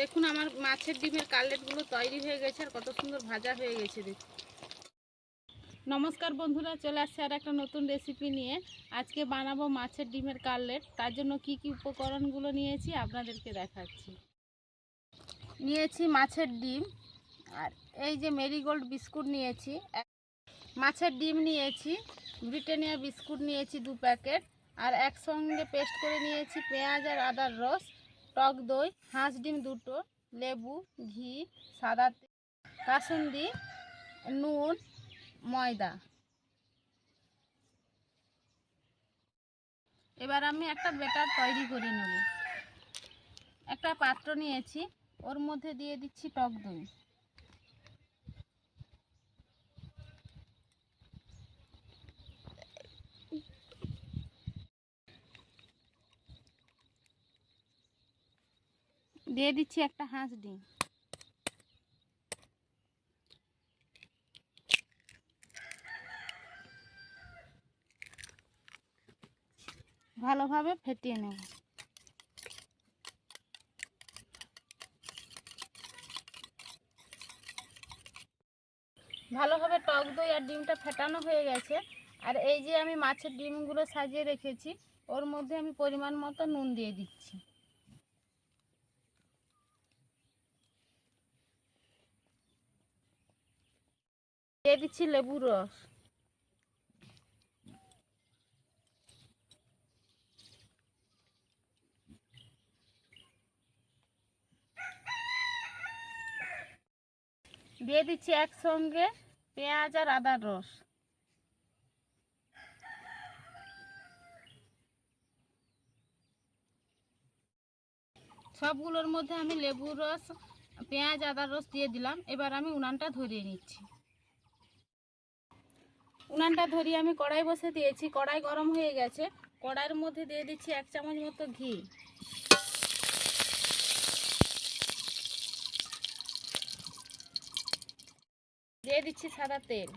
দেখুন, আমার মাছের ডিমের কাটলেটগুলো তৈরি হয়ে গেছে আর কত সুন্দর ভাজা হয়ে গেছে দেখুন। নমস্কার বন্ধুরা, চলে আসছে আর একটা নতুন রেসিপি নিয়ে। আজকে বানাবো মাছের ডিমের কাটলেট তার জন্য কি কি উপকরণগুলো নিয়েছি আপনাদেরকে দেখাচ্ছি। নিয়েছি মাছের ডিম আর এই যে মেরিগোল্ড বিস্কুট নিয়েছি। মাছের ডিম নিয়েছি, ব্রিটানিয়া বিস্কুট নিয়েছি দু প্যাকেট আর একসঙ্গে পেস্ট করে নিয়েছি পেঁয়াজ আর আদার রস। টক দই, হাঁস ডিম দুটো, লেবু, ঘি, সাদা তেল কাসুন্দি, নুন, ময়দা। এবার আমি একটা বেটার তৈরি করে নেব। একটা পাত্র নিয়েছি, ওর মধ্যে দিয়ে দিচ্ছি টক দই। দিয়ে দিচ্ছি একটা হাঁস ডিম। ভালোভাবে ফেটিয়ে নেব। ভালোভাবে টক দই আর ডিমটা ফেটানো হয়ে গেছে। আর এই যে আমি মাছের ডিমগুলো সাজিয়ে রেখেছি, ওর মধ্যে আমি পরিমাণ মতো নুন দিয়ে দিচ্ছি। দিয়ে দিচ্ছি লেবুর রস। দিয়ে দিচ্ছি একসঙ্গে পেঁয়াজ আর আদার রস। সবগুলোর মধ্যে আমি লেবুর রস, পেঁয়াজ আদার রস দিয়ে দিলাম। এবার আমি উনানটা ধরিয়ে নিচ্ছি। উনানটা ধরিয়ে আমি কড়াই বসে দিয়েছি। কড়াই গরম হয়ে গেছে। কড়াইয়ের মধ্যে দিয়ে দিচ্ছি এক চামচ মতো ঘি। দিয়ে দিচ্ছি সাদা তেল।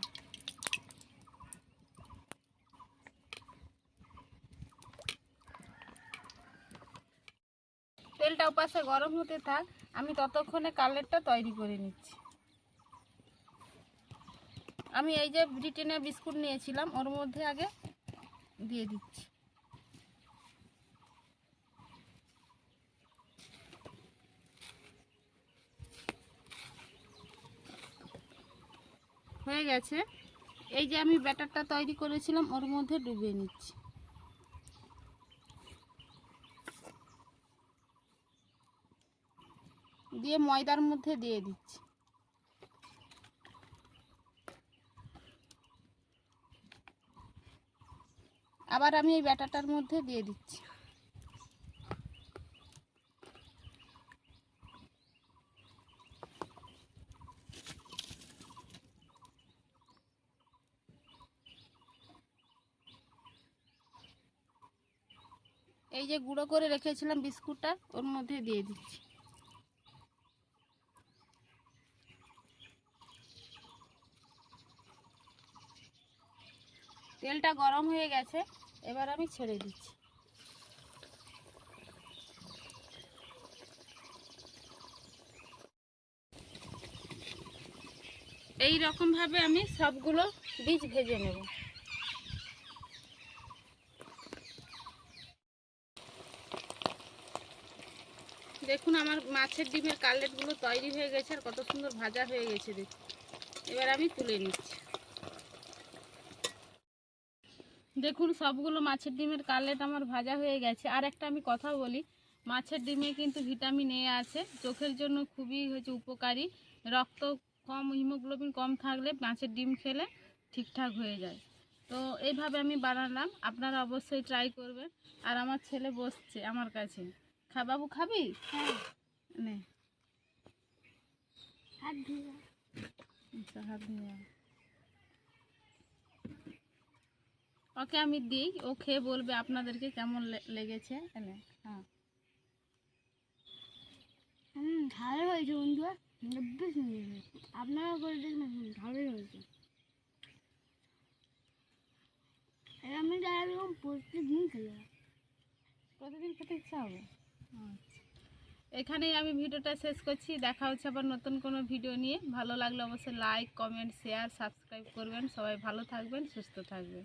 তেলটা ওপাশে গরম হতে থাক। আমি ততক্ষণে কালেরটা তৈরি করে নিচ্ছি। আমি এই যে ব্রিটেনিয়া বিস্কুট নিয়েছিলাম, ওর মধ্যে আগে দিয়ে দিচ্ছি। হয়ে গেছে। এই যে আমি ব্যাটারটা তৈরি করেছিলাম, ওর মধ্যে ডুবিয়ে নিচ্ছি। দিয়ে ময়দার মধ্যে দিয়ে দিচ্ছি। আবার আমি এই ব্যাটারটার মধ্যে দিয়ে দিচ্ছি। এই যে গুঁড়ো করে রেখেছিলাম বিস্কুটটা, ওর মধ্যে দিয়ে দিচ্ছি। তেলটা গরম হয়ে গেছে, এবার আমি ছেড়ে দিচ্ছি। এই রকম ভাবে আমি সবগুলো বীজ ভেজে নেব। দেখুন আমার মাছের ডিমের কাটলেটগুলো তৈরি হয়ে গেছে আর কত সুন্দর ভাজা হয়ে গেছে দেখুন। এবার আমি তুলে নিচ্ছি। দেখুন সবগুলো মাছের ডিমের কাটলেট আমার ভাজা হয়ে গেছে। আর একটা আমি কথা বলি মাছের ডিমে কিন্তু ভিটামিন এ আছে। চোখের জন্য খুবই হচ্ছে উপকারী। রক্ত কম হিমোগ্লোবিন কম থাকলে মাছের ডিম খেলে ঠিকঠাক হয়ে যায়। তো এইভাবে আমি বানালাম। আপনারা অবশ্যই ট্রাই করবেন। আর আমার ছেলে বসছে আমার কাছে। খা বাবু খাবি? নে। আচ্ছা, হাত ধুয়ে ওকে আমি দিই ও খেয়ে বলবে আপনাদেরকে কেমন লেগেছে। হ্যাঁ। হুম ভালো হয়েছে বন্ধুরা আপনারা করে দেখবেন ভালোই হয়েছে। আমি যারা এরকম খেলে প্রতিদিন খেতে ইচ্ছা হবে? আচ্ছা এখানেই আমি ভিডিওটা শেষ করছি। দেখা হচ্ছে আবার নতুন কোনো ভিডিও নিয়ে। ভালো লাগলে অবশ্যই লাইক কমেন্ট শেয়ার সাবস্ক্রাইব করবেন। সবাই ভালো থাকবেন সুস্থ থাকবেন।